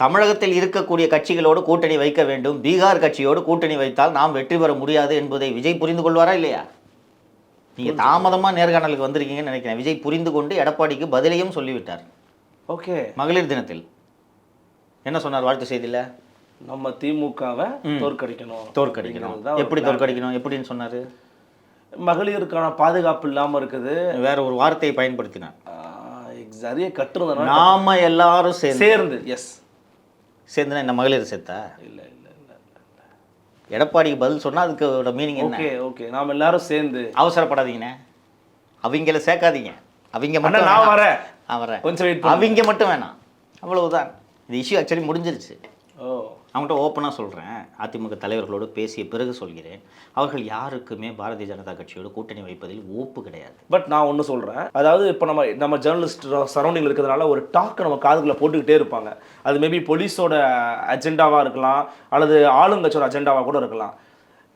தமிழகத்தில் இருக்கக்கூடிய கட்சிகளோடு கூட்டணி வைக்க வேண்டும். பீகார் கட்சியோடு கூட்டணி வைத்தால் நாம் வெற்றி பெற முடியாது என்பதை விஜய் புரிந்து கொள்வாரா இல்லையா? நீங்க தாமதமா நேர்காணலுக்கு வந்திருக்கீங்கன்னு நினைக்கிறேன். விஜய் புரிந்து கொண்டு எடப்பாடிக்கு பதிலையும் சொல்லிவிட்டார். ஓகே. மகளிர் தினத்தில் என்ன சொன்னார் வாழ்த்து செய்தியில? நம்ம திமுகவை தோற்கடிக்கணும். தோற்கடிக்கணும். எப்படி. தோற்கடிக்கணும்? எப்படின்னு சொன்னாரு? மகளிருக்கான பாதுகாப்பு இல்லாம இருக்குது. வேற ஒரு வார்த்தையை பயன்படுத்தினார். ஆஹ் சரியா கட்டுறதுனால நாம எல்லாரும் சேர்ந்து. எஸ் சேர்ந்துனா இந்த மகளிர் சேர்த்தா? இல்ல இல்ல இல்ல எடப்பாடிக்கு பதில் சொன்னா அதுக்கு மீனிங் என்ன? Okay okay. நாம எல்லாரும் சேர்ந்து. அவசரப்படாதீங்கண்ணே அவங்கள சேர்க்காதீங்க. அவங்க மட்டும் நான். வரேன். நான் வரேன். கொஞ்சம் அவங்க மட்டும் வேணாம். அவ்வளவுதான். இந்த இஷ்யூ ஆக்சுவலி முடிஞ்சிருச்சு. ஓ. அவங்கள்ட்ட ஓப்பனாக சொல்கிறேன் அதிமுக தலைவர்களோடு பேசிய பிறகு சொல்கிறேன். அவர்கள் யாருக்குமே பாரதிய ஜனதா கட்சியோடு கூட்டணி வைப்பதில் ஒப்பு கிடையாது. பட் நான் ஒன்று சொல்கிறேன் அதாவது இப்போ நம்ம நம்ம ஜேர்னலிஸ்ட் சரௌண்டிங் இருக்கிறதுனால ஒரு டாக்கை நம்ம காதுக்குள்ளே போட்டுக்கிட்டே இருப்பாங்க. அது மேபி போலீஸோட அஜெண்டாவாக இருக்கலாம் அல்லது ஆளுங்கட்சியோட அஜெண்டாவாக கூட இருக்கலாம்.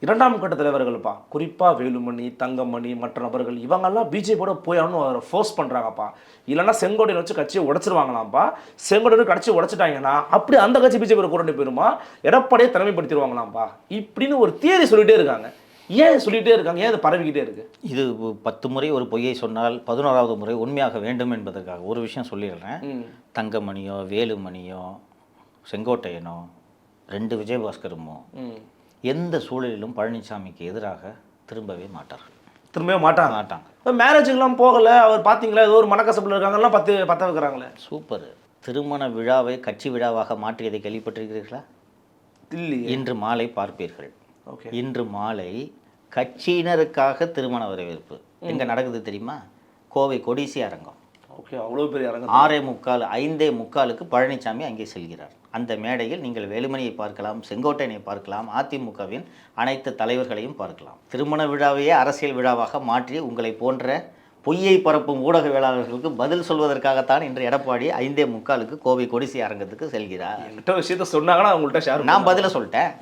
இரண்டாம் கட்ட தலைவர்கள்ப்பா. குறிப்பாக வேலுமணி தங்கமணி மற்ற நபர்கள் இவங்கெல்லாம் பிஜேபியோட போய் அவனு ஃபோர்ஸ் பண்ணுறாங்கப்பா இல்லைன்னா செங்கோட்டையை வச்சு கட்சியை உடச்சிருவாங்களாம்ப்பா. செங்கோட்டையை கட்சியை உடச்சிட்டாங்கன்னா அப்படி அந்த கட்சி பிஜேபி கூட்டணி போயிருமா? எடப்பாடியே தலைமைப்படுத்திடுவாங்களாம்ப்பா இப்படின்னு ஒரு தியரி சொல்லிட்டே இருக்காங்க. ஏன் சொல்லிட்டே இருக்காங்க? ஏன் இது பரவிக்கிட்டே இருக்கு? இது பத்து முறை ஒரு பொய்யை சொன்னால் பதினோராவது முறை உண்மையாக வேண்டும் என்பதற்காக ஒரு விஷயம் சொல்லிடுறேன். தங்கமணியோ வேலுமணியோ செங்கோட்டையனோ ரெண்டு விஜயபாஸ்கருமோ எந்த சூழலிலும் பழனிசாமிக்கு எதிராக திரும்பவே மாட்டார்கள். திரும்பவே மாட்டாங்க. மாட்டாங்க. மேரேஜுக்கெல்லாம் போகல அவர் பார்த்தீங்களா ஏதோ ஒரு மனக்கசப்பில் இருக்காங்கலாம் பத்து பத்த வைக்கிறாங்களே. சூப்பர் திருமண விழாவை கட்சி விழாவாக மாற்றியதை கேள்விப்பட்டிருக்கிறீர்களா? இல்லையே. இன்று மாலை பார்ப்பீர்கள். ஓகே இன்று மாலை கட்சியினருக்காக திருமண வரவேற்பு. எங்க நடக்குது தெரியுமா? கோவை கொடிசி அரங்கம். ஓகே அவ்வளோ பெரிய அரங்கம் ஆறே முக்கால் ஐந்தே முக்காலுக்கு பழனிசாமி அங்கே செல்கிறார். அந்த மேடையில் நீங்கள் வேலுமணியை பார்க்கலாம் செங்கோட்டையனை பார்க்கலாம் அதிமுகவின் அனைத்து தலைவர்களையும் பார்க்கலாம். திருமண விழாவையே அரசியல் விழாவாக மாற்றி உங்களை போன்ற பொய்யை பரப்பும் ஊடகவியலாளர்களுக்கு பதில் சொல்வதற்காகத்தான் இன்று எடப்பாடி ஐந்தே முக்காலுக்கு கோவை கொடிசி அரங்கத்துக்கு செல்கிறார். என்கிட்ட விஷயத்த சொன்னாங்கன்னா உங்கள்கிட்ட ஷேர் நான் பதில சொல்லிட்டேன்.